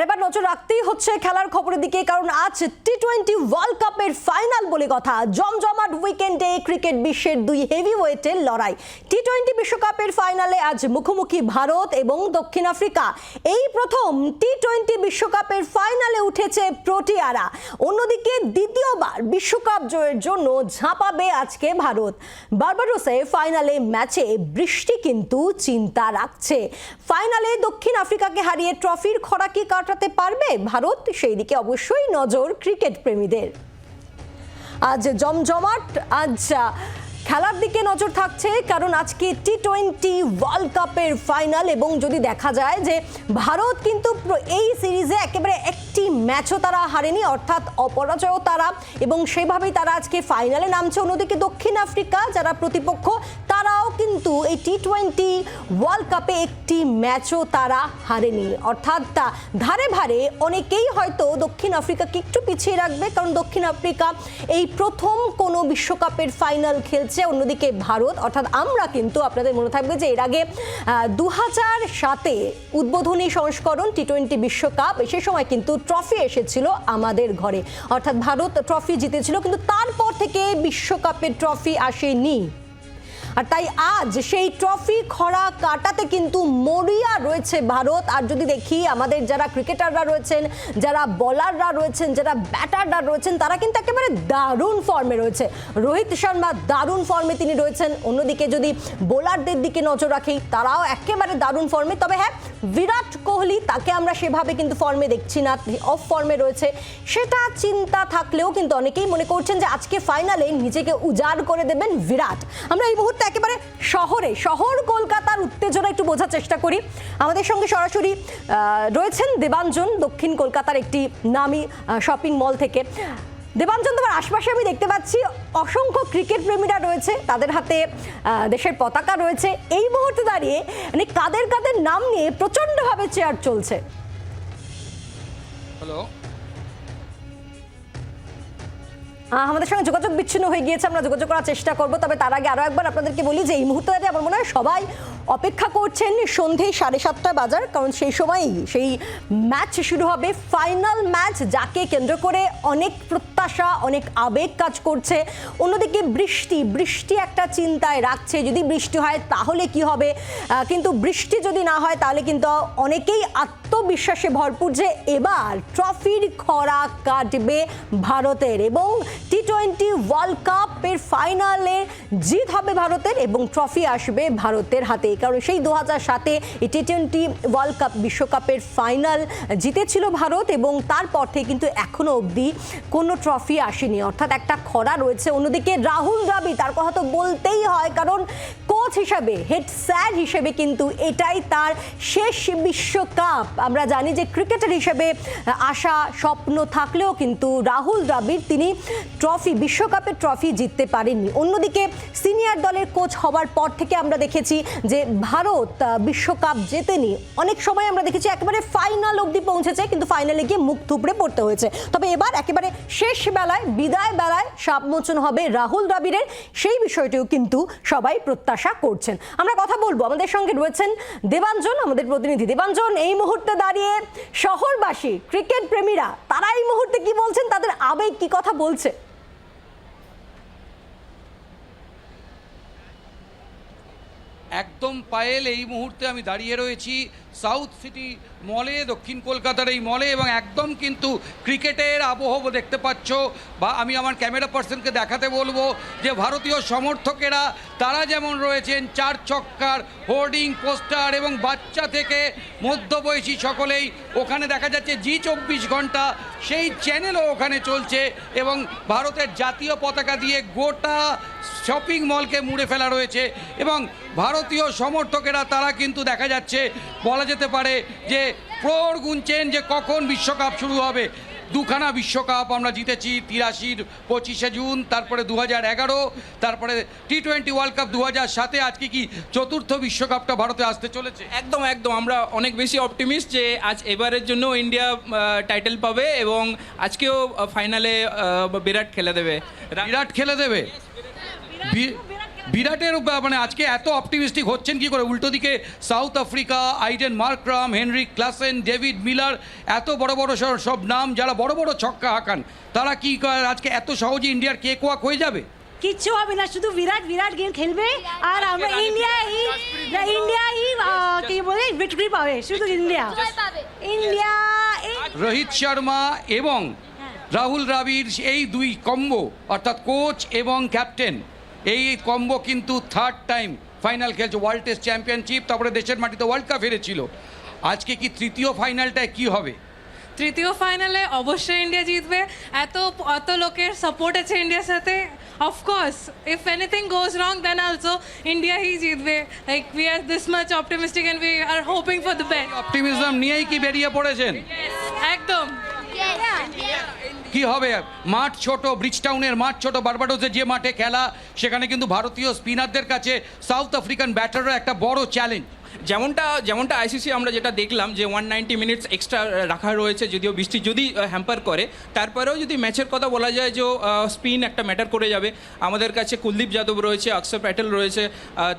আর এবার নজর রাখতেই হচ্ছে খেলার খবরের দিকে, কারণ আজ টি টোয়েন্টি ওয়ার্ল্ড কাপের ফাইনাল বলে কথা। জমজমাট উইকেন্ডে ক্রিকেট বিশ্বের দুই হেভি ওয়েটের লড়াই। টি টোয়েন্টি বিশ্বকাপের ফাইনালে আজ মুখোমুখি ভারত এবং দক্ষিণ আফ্রিকা। এই প্রথম টি টোয়েন্টি বিশ্বকাপের ফাইনালে উঠেছে প্রোটিয়ারা। অন্যদিকে দ্বিতীয়বার বিশ্বকাপ জয়ের জন্য ঝাঁপাবে আজকে ভারত। বার্বাডোসে ফাইনালে ম্যাচে বৃষ্টি কিন্তু চিন্তা রাখছে। ফাইনালে দক্ষিণ আফ্রিকাকে হারিয়ে ট্রফির খরা কি কাটাতে পারবে ভারত সেই দিকে অবশ্যই নজর ক্রিকেট প্রেমীদের। আজ জমজমাট, আজ খেলার দিকে নজর থাকছে, কারণ আজকে টি টোয়েন্টি ওয়ার্ল্ড কাপের ফাইনাল এবং যদি দেখা যায় যে ভারত কিন্তু এই সিরিজে একেবারে একটি ম্যাচও তারা হারেনি, অর্থাৎ অপরাজয়ও তারা এবং সেভাবেই তারা আজকে ফাইনালে নামছে। অন্যদিকে দক্ষিণ আফ্রিকা, যারা প্রতিপক্ষ, তারাও কিন্তু এই টি টোয়েন্টি ওয়ার্ল্ড কাপে একটি ম্যাচও তারা হারেনি। অর্থাৎ তা ধারে ভারে অনেকেই হয়তো দক্ষিণ আফ্রিকাকে একটু পিছিয়ে রাখবে, কারণ দক্ষিণ আফ্রিকা এই প্রথম কোনো বিশ্বকাপের ফাইনাল খেলছে, অন্যদিকে ভারত। অর্থাৎ আমরা কিন্তু আপনাদের মনে থাকবে যে এর আগে দু হাজার সাতে উদ্বোধনী সংস্করণ টি টোয়েন্টি বিশ্বকাপ সে সময় কিন্তু ট্রফি এসেছিল আমাদের ঘরে। অর্থাৎ ভারত ট্রফি জিতেছিল, কিন্তু তারপর থেকে বিশ্বকাপের ট্রফি আসেনি। আর তাই আজ সেই ট্রফি খরা কাটাতে কিন্তু মরিয়া রয়েছে ভারত। আর যদি দেখি আমাদের যারা ক্রিকেটাররা রয়েছেন, যারা বলাররা রয়েছেন, যারা ব্যাটাররা রয়েছেন, তারা কিন্তু একেবারে দারুণ ফর্মে রয়েছে। রোহিত শর্মা দারুণ ফর্মে তিনি রয়েছেন। অন্যদিকে যদি বোলারদের দিকে নজর রাখি, তারাও একেবারে দারুণ ফর্মে তবে হ্যাঁ বিরাট কোহলি, তাকে আমরা সেভাবে কিন্তু ফর্মে দেখছি না অফ ফর্মে রয়েছে। সেটা চিন্তা থাকলেও কিন্তু অনেকেই মনে করছেন যে আজকে ফাইনালে নিজেকে উজাড় করে দেবেন বিরাট। আমরা এই মুহূর্তে একেবারে শহরে, শহর কলকাতার উত্তেজনা একটু বোঝার চেষ্টা করি। আমাদের সঙ্গে সরাসরি রয়েছেন দেবাঞ্জন দক্ষিণ কলকাতার একটি নামি শপিং মল থেকে। দেবাঞ্জন তোমার আশপাশে আমি দেখতে পাচ্ছি অসংখ্য ক্রিকেট প্রেমীরা রয়েছে তাদের হাতে দেশের পতাকা রয়েছে। এই মুহূর্তে দাঁড়িয়ে মানে কাদের কাদের নাম নিয়ে প্রচণ্ডভাবে চেয়ার চলছে? হ্যালো আমাদের সঙ্গে যোগাযোগ বিচ্ছিন্ন হয়ে গিয়েছে আমরা যোগাযোগ করার চেষ্টা করব তবে তার আগে আরও একবার আপনাদেরকে বলি যে এই মুহূর্তে দাঁড়িয়ে আমার মনে হয় সবাই অপেক্ষা করছেন সন্ধে সাড়ে সাতটা বাজার কারণ সেই সময়ই সেই ম্যাচ শুরু হবে ফাইনাল ম্যাচ যাকে কেন্দ্র করে অনেক প্রত্যাশা অনেক আবেগ কাজ করছে। অন্যদিকে বৃষ্টি বৃষ্টি একটা চিন্তায় রাখছে। যদি বৃষ্টি হয় তাহলে কি হবে? কিন্তু বৃষ্টি যদি না হয় তাহলে কিন্তু অনেকেই আত্মবিশ্বাসে ভরপুর যে এবার ট্রফির খরা কাটবে ভারতের এবং টি টোয়েন্টি ওয়ার্ল্ড কাপের ফাইনালে জিত হবে ভারতের এবং ট্রফি আসবে ভারতের হাতে। কারণ সেই দু হাজার সাতে টি টোয়েন্টি ওয়ার্ল্ড কাপ, বিশ্বকাপের ফাইনাল জিতেছিল ভারত এবং তারপর থেকে কিন্তু এখনও অবধি কোনো ট্রফি আসেনি, অর্থাৎ একটা খরা রয়েছে। অন্যদিকে রাহুল দ্রাবিড়, তার কথা তো বলতেই হয়, কারণ কোচ হিসাবে হেড স্যার হিসেবে কিন্তু এটাই তার শেষ বিশ্বকাপ। আমরা জানি যে ক্রিকেটার হিসেবে আশা, স্বপ্ন থাকলেও কিন্তু রাহুল দ্রাবিড় তিনি ট্রফি বিশ্বকাপের ট্রফি জিততে পারেননি। অন্যদিকে সিনিয়র দলের কোচ হওয়ার পর থেকে আমরা দেখেছি যে ভারত বিশ্বকাপ জেতেনি। অনেক সময় আমরা দেখেছি একেবারে ফাইনাল অবধি পৌঁছেছে, কিন্তু ফাইনালে গিয়ে মুখ থুবড়ে পড়তে হয়েছে। তবে এবার একেবারে শেষ বেলায়, বিদায় বেলায় সাপমোচন হবে রাহুল দ্রাবিড়ের। সেই বিষয়টিও কিন্তু সবাই প্রত্যাশা করছেন। আমরা কথা বলব। আমাদের সঙ্গে রয়েছেন দেবাঞ্জন, আমাদের প্রতিনিধি। দেবাঞ্জন, এই মুহূর্তে দাঁড়িয়ে শহরবাসী, ক্রিকেট প্রেমীরা, তারা এই মুহূর্তে কি বলছেন? তাদের আবেগ কি কথা বলছে? একদম পায়েল, এই মুহূর্তে আমি দাঁড়িয়ে রয়েছি। সাউথ সিটি মলে, দক্ষিণ কলকাতার এই মলে এবং একদম কিন্তু ক্রিকেটের আবহ দেখতে পাচ্ছ বা আমি আমার ক্যামেরা পার্সনকে দেখাতে বলব যে ভারতীয় সমর্থকেরা তারা যেমন রয়েছেন, চার চক্কার, হোর্ডিং, পোস্টার এবং বাচ্চা থেকে মধ্যবয়সী সকলেই ওখানে দেখা যাচ্ছে জি চব্বিশ ঘণ্টা, সেই চ্যানেলও ওখানে চলছে এবং ভারতের জাতীয় পতাকা দিয়ে গোটা শপিং মলকে মুড়ে ফেলা রয়েছে এবং ভারতীয় সমর্থকেরা তারা কিন্তু দেখা যাচ্ছে বলা যেতে পারে যে প্রহর গুনছেন যে কখন বিশ্বকাপ শুরু হবে। দুখানা বিশ্বকাপ আমরা জিতেছি তিরাশির পঁচিশে জুন তারপরে দু হাজার এগারো তারপরে টি টোয়েন্টি ওয়ার্ল্ড কাপ দু হাজার সাতে আজকে কি চতুর্থ বিশ্বকাপটা ভারতে আসতে চলেছে? একদম একদম। আমরা অনেক বেশি অপটিমিস্ট যে আজ এবারের জন্য ইন্ডিয়া টাইটেল পাবে এবং আজকেও ফাইনালে বিরাট খেলে দেবে। বিরাট খেলে দেবে? বিরাটের মানে আজকে এত অপটিমিস্টিক হচ্ছেন কি করে? উল্টো দিকে South Africa Aiden Markram Henry Klaasen David Miller এত বড় বড় সব নাম যারা বড় বড় ছক্কা হাঁকান তারা কি করে আজকে এত সহজে ইন্ডিয়ার কেক ওয়াক হয়ে যাবে? কিচ্ছু হবে না শুধু বিরাট বিরাট গেম খেলবে আর আমরা ইন্ডিয়াই ইন্ডিয়াই কি বলে? ভিক্টরি পাবে শুধু ইন্ডিয়া ইন্ডিয়া রোহিত শর্মা এবং রাহুল দ্রাবিড় এই দুই কম্বো অর্থাৎ কোচ এবং ক্যাপ্টেন এই কম্বো কিন্তু থার্ড টাইম ফাইনাল খেলছে ওয়ার্ল্ড টেস্ট চ্যাম্পিয়নশিপ তারপরে দেশের মাটিতে ওয়ার্ল্ড কাপ হেরেছিল। আজকে কি তৃতীয় ফাইনালটায় কি হবে? তৃতীয় ফাইনালে অবশ্যই ইন্ডিয়া জিতবে। এত এত লোকের সাপোর্ট আছে ইন্ডিয়ার সাথে। Of course if anything goes wrong then also India হি জিতবে। Like we are this much optimistic and we are hoping for the best optimism নিয়েই কি বেরিয়ে পড়েছেন? একদম। কি হবে? মাঠ ছোট, ব্রিজটাউনের মাঠ ছোট বারবাডোসের যে মাঠে খেলা, সেখানে কিন্তু ভারতীয় স্পিনারদের কাছে সাউথ আফ্রিকান ব্যাটাররা একটা বড় চ্যালেঞ্জ যেমনটা যেমনটা আইসিসি আমরা যেটা দেখলাম যে ওয়ান নাইনটি মিনিটস এক্সট্রা রাখা রয়েছে যদিও বৃষ্টি যদি হ্যাম্পার করে তারপরেও যদি ম্যাচের কথা বলা যায় যে স্পিন একটা ম্যাটার করে যাবে। আমাদের কাছে কুলদীপ যাদব রয়েছে অক্ষর প্যাটেল রয়েছে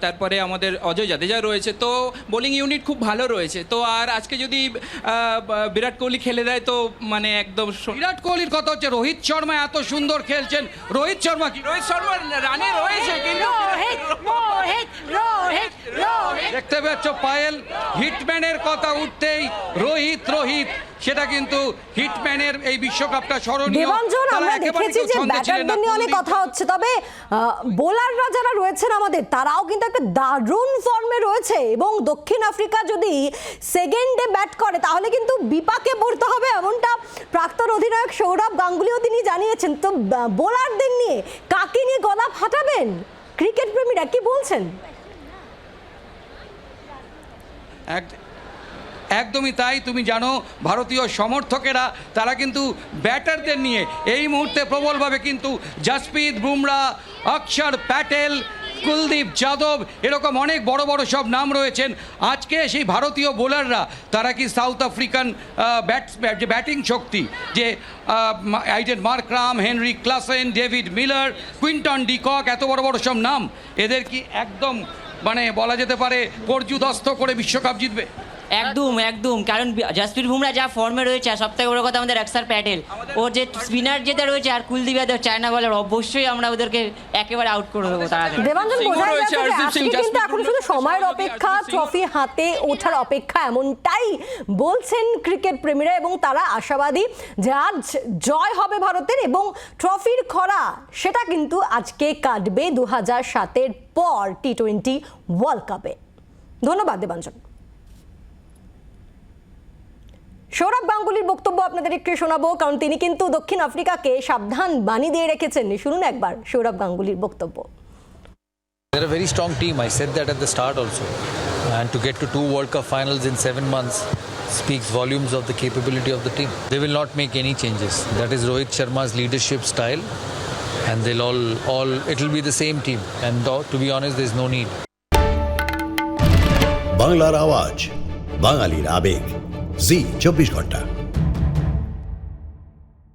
তারপরে আমাদের অজয় জাদেজা রয়েছে। তো বোলিং ইউনিট খুব ভালো রয়েছে। তো আর আজকে যদি বিরাট কোহলি খেলে দেয় তো মানে একদম বিরাট কোহলির কথা হচ্ছে রোহিত শর্মা এত সুন্দর খেলছেন। রোহিত শর্মা কি? রোহিত শর্মা রানে রয়েছে কিন্তু রোহিত রোহিত রোহিত রোহিত দেখতে পাচ্ছ পায়েল হিটম্যানের কথা উঠতেই রোহিত রোহিত সেটা কিন্তু হিটম্যানের এই বিশ্বকাপটা স্মরণীয়। দেবাঞ্জন আমরা দেখেছি যে। ব্যাটারদের নিয়ে অনেক কথা হচ্ছে তবে বোলাররা যারা রয়েছেন আমাদের তারাও কিন্তু একটা দারুণ ফর্মে রয়েছে এবং দক্ষিণ আফ্রিকা যদি সেকেন্ডে ব্যাট করে তাহলে কিন্তু বিপাকে পড়তে হবে এমনটা প্রাক্তন অধিনায়ক সৌরভ গাঙ্গুলিও তিনি জানিয়েছেন। তো বোলারদের নিয়ে কাকে নিয়ে গলা ফাটাবেন? ক্রিকেট প্রেমীরা কি বলছেন? এক- একদমই তাই, তুমি জানো, ভারতীয় সমর্থকেরা, তারা কিন্তু ব্যাটারদের নিয়ে এই মুহূর্তে প্রবলভাবে কিন্তু জাসপ্রীত বুমরা, অক্ষর প্যাটেল, কুলদীপ যাদব, এরকম অনেক বড় বড় সব নাম রয়েছেন। আজকে সেই ভারতীয় বোলাররা, তারা কি সাউথ আফ্রিকান ব্যাট যে ব্যাটিং শক্তি, যে Aiden Markram Henry Klaasen, David Miller, Quinton de Kock বড় বড় সব নাম, এদের কি একদম মানে বলা যেতে পারে পর্যুদস্ত করে বিশ্বকাপ জিতবে। একদম একদম। কারণ জাসপ্রীত বুমরা যা ফর্মে রয়েছে আর সব থেকে বড় কথা আমাদের অক্ষর প্যাটেল ওর যে স্পিনার যেটা রয়েছে আর কুলদীপ যাদব চায়না বলার অবশ্যই আমরা ওদেরকে একেবারে আউট করে দেবো তাড়াতাড়ি দেবাঞ্জন যাচ্ছে কিন্তু এখন শুধু সময়ের অপেক্ষা ট্রফি হাতে ওঠার অপেক্ষা এমনটাই। বলছেন ক্রিকেট প্রেমীরা এবং তারা আশাবাদী যে আজ জয় হবে ভারতের এবং ট্রফির খরা সেটা কিন্তু আজকে কাটবে দু হাজার সাতের পর টি টোয়েন্টি ওয়ার্ল্ড কাপে ধন্যবাদ দেবাঞ্জন। সৌরভ গাঙ্গুলির বক্তব্য আপনাদের একটু শোনাবো কারণ তিনি কিন্তু দক্ষিণ আফ্রিকাকে সাবধান বাণী দিয়ে রেখেছেন শুনুন একবার সৌরভ গাঙ্গুলির বক্তব্য They're a very strong team. I said that at the start also. And to get to two World Cup finals in seven months speaks volumes of the capability of the team. They will not make any changes. That is Rohit Sharma's leadership style. And they'll all, all, it'll be the same team. And though, to be honest, there's no need. বাংলার আওয়াজ বাঙালির আবেগ জি চব্বিশ ঘণ্টা।